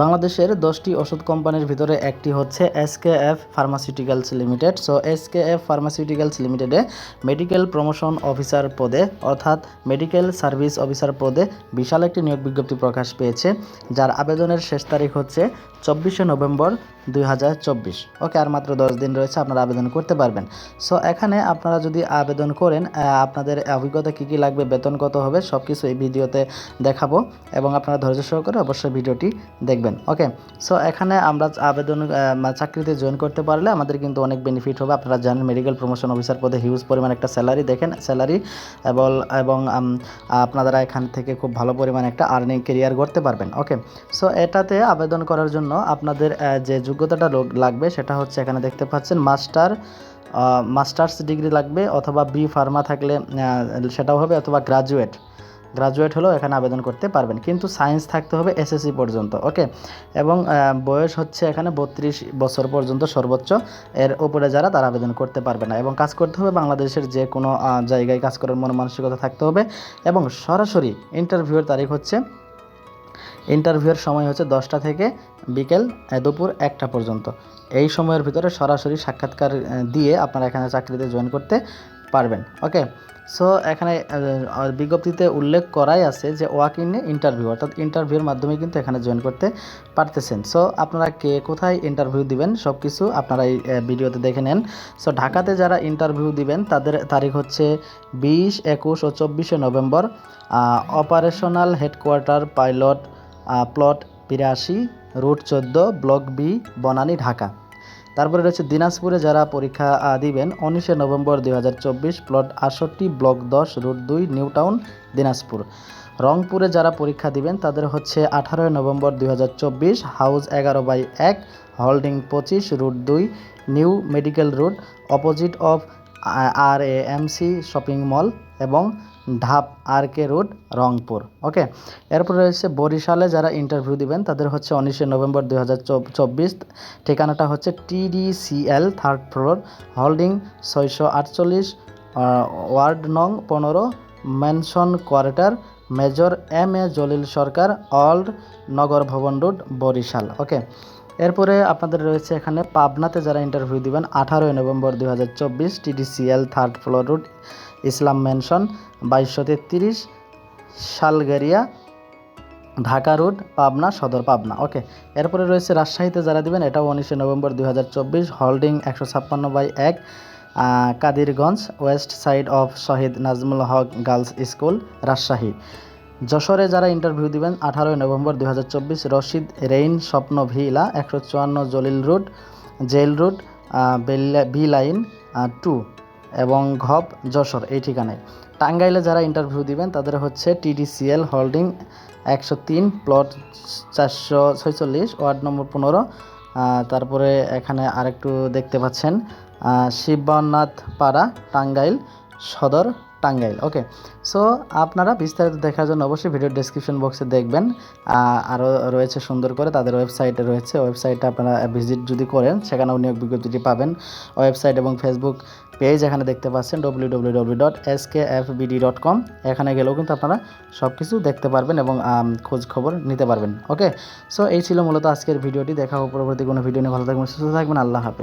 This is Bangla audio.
বাংলাদেশের দশটি ওষুধ কোম্পানির ভিতরে একটি হচ্ছে SKF pharmaceuticals limited. So SKF pharmaceuticals লিমিটেডে মেডিকেল প্রমোশন অফিসার পদে, অর্থাৎ মেডিকেল সার্ভিস অফিসার পদে বিশাল একটি নিয়োগ বিজ্ঞপ্তি প্রকাশ পেয়েছে, যার আবেদনের শেষ তারিখ হচ্ছে চব্বিশে নভেম্বর দুই হাজার চব্বিশ। ওকে আর মাত্র দশ দিন রয়েছে, আপনারা আবেদন করতে পারবেন। সো এখানে আপনারা যদি আবেদন করেন আপনাদের অভিজ্ঞতা কী কী লাগবে, বেতন কত হবে সব কিছু এই ভিডিওতে দেখাবো, এবং আপনারা ধৈর্য সহকারে অবশ্যই ভিডিওটি দেখবেন। ওকে সো এখানে আমরা আবেদন মানে চাকরিতে জয়েন করতে পারলে আমাদের কিন্তু অনেক বেনিফিট হবে। আপনারা জানেন মেডিকেল প্রমোশন অফিসার পদে হিউজ পরিমাণ একটা স্যালারি দেখেন স্যালারি এবং এবং আপনারা এখান থেকে খুব ভালো পরিমাণ একটা আর্নিং কেরিয়ার করতে পারবেন ওকে সো এটাতে আবেদন করার জন্য আপনাদের যে যোগ্যতাটা লাগবে সেটা হচ্ছে এখানে দেখতে পাচ্ছেন মাস্টার মাস্টার্স ডিগ্রি লাগবে অথবা বি ফার্মা থাকলে সেটাও হবে অথবা গ্রাজুয়েট গ্রাজুয়েট হলেও এখানে আবেদন করতে পারবেন। কিন্তু সায়েন্স থাকতে হবে এসএসসি পর্যন্ত ওকে এবং বয়স হচ্ছে এখানে বত্রিশ বছর পর্যন্ত সর্বোচ্চ। এর উপরে যারা, তারা আবেদন করতে পারবে না। এবং কাজ করতে হবে বাংলাদেশের যে কোনো জায়গায় কাজ করার মন মানসিকতা থাকতে হবে। এবং সরাসরি ইন্টারভিউয়ের তারিখ হচ্ছে ইন্টারভিউয়ের সময় হচ্ছে দশটা থেকে বিকেল দুপুর একটা পর্যন্ত। এই সময়ের ভিতরে সরাসরি সাক্ষাৎকার দিয়ে আপনারা এখানে চাকরিতে জয়েন করতে পারবেন ওকে সো এখানে বিজ্ঞপ্তিতে উল্লেখ করাই আছে যে ওয়াক ইন ইন্টারভিউ অর্থাৎ ইন্টারভিউর মাধ্যমে কিন্তু এখানে জয়েন করতে পারতেছেন। সো আপনারা কে কোথায় ইন্টারভিউ দিবেন সব কিছু আপনারা এই ভিডিওতে দেখে নেন। সো ঢাকাতে যারা ইন্টারভিউ দিবেন, তাদের তারিখ হচ্ছে বিশ, একুশ ও চব্বিশে নভেম্বর। অপারেশনাল হেডকোয়ার্টার পাইলট প্লট বিরাশি রুট চোদ্দ ব্লক বি বনানী, ঢাকা। তারপরে রয়েছে দিনাজপুরে যারা পরীক্ষা দিবেন, উনিশে নভেম্বর দুই হাজার চব্বিশ, প্লট আটষট্টি, ব্লক দশ, রুট দুই নিউ টাউন দিনাজপুর। রংপুরে যারা পরীক্ষা দিবেন, তাদের হচ্ছে আঠারোই নভেম্বর দুই হাজার চব্বিশ, হাউস এগারো বাই এক, হোল্ডিং পঁচিশ, রুট দুই, new medical road, opposite of R A M C shopping mall. এবং ঢাপ আর কে রোড রংপুর, ওকে? এরপর রয়েছে বরিশালে যারা ইন্টারভিউ দিবেন, তাদের হচ্ছে উনিশে নভেম্বর দুই হাজার চব্বিশ। ঠিকানাটা হচ্ছে টিডিসিএল থার্ড ফ্লোর হোল্ডিং ছয়শো আটচল্লিশ ওয়ার্ড নং পনেরো mansion quarter, major M A Jalil Sarkar, old Nagar Bhaban road, Barishal, ওকে? এরপরে আপনাদের রয়েছে এখানে পাবনাতে যারা ইন্টারভিউ দিবেন, আঠারোই নভেম্বর দু হাজার চব্বিশ TDCL third floor road Islam mansion বাইশশো তেত্রিশ শালগেরিয়া, ঢাকা রোড পাবনা, সদর পাবনা। ওকে এরপরে রয়েছে রাজশাহীতে যারা দিবেন, এটাও উনিশে নভেম্বর দু হাজার চব্বিশ হোল্ডিং একশো ছাপ্পান্ন বাই এক Kadirganj west side of Shahid Nazmul Haque girls school Rajshahi. যশোরে যারা ইন্টারভিউ দিবেন, আঠারোই নভেম্বর দুই হাজার চব্বিশ, রশিদ রেইন, স্বপ্ন ভিলা, একশো চুয়ান্ন Jalil road jail road B line two এবং ঘপ, যশোর এই ঠিকানায়। টাঙ্গাইলে যারা ইন্টারভিউ দিবেন, তাদের হচ্ছে টিডিসিএল হোল্ডিং একশো তিন প্লট চারশো ছয়চল্লিশ, ওয়ার্ড নম্বর পনেরো। তারপরে এখানে আরেকটু দেখতে পাচ্ছেন শিবনাথ পাড়া, টাঙ্গাইল সদর। টাঙ্গাইল ওকে সো আপনারা বিস্তারিত দেখার জন্য অবশ্যই ভিডিও ডেসক্রিপশন বক্সে দেখবেন। আরও রয়েছে সুন্দর করে, তাদের ওয়েবসাইটে রয়েছে। ওয়েবসাইটে আপনারা ভিজিট যদি করেন, সেখানেও নিয়োগ বিজ্ঞপ্তিটি পাবেন। ওয়েবসাইট এবং ফেসবুক পেজ এখানে দেখতে পাচ্ছেন W W W dot S K F BD dot com এখানে গেলেও কিন্তু আপনারা সব কিছু দেখতে পারবেন এবং খোঁজ খবর নিতে পারবেন ওকে সো এই ছিল মূলত আজকের ভিডিওটি দেখা হবে পরবর্তী কোনো ভিডিও নিয়ে। ভালো থাকবেন, সুস্থ থাকবেন। আল্লাহ হাফেজ।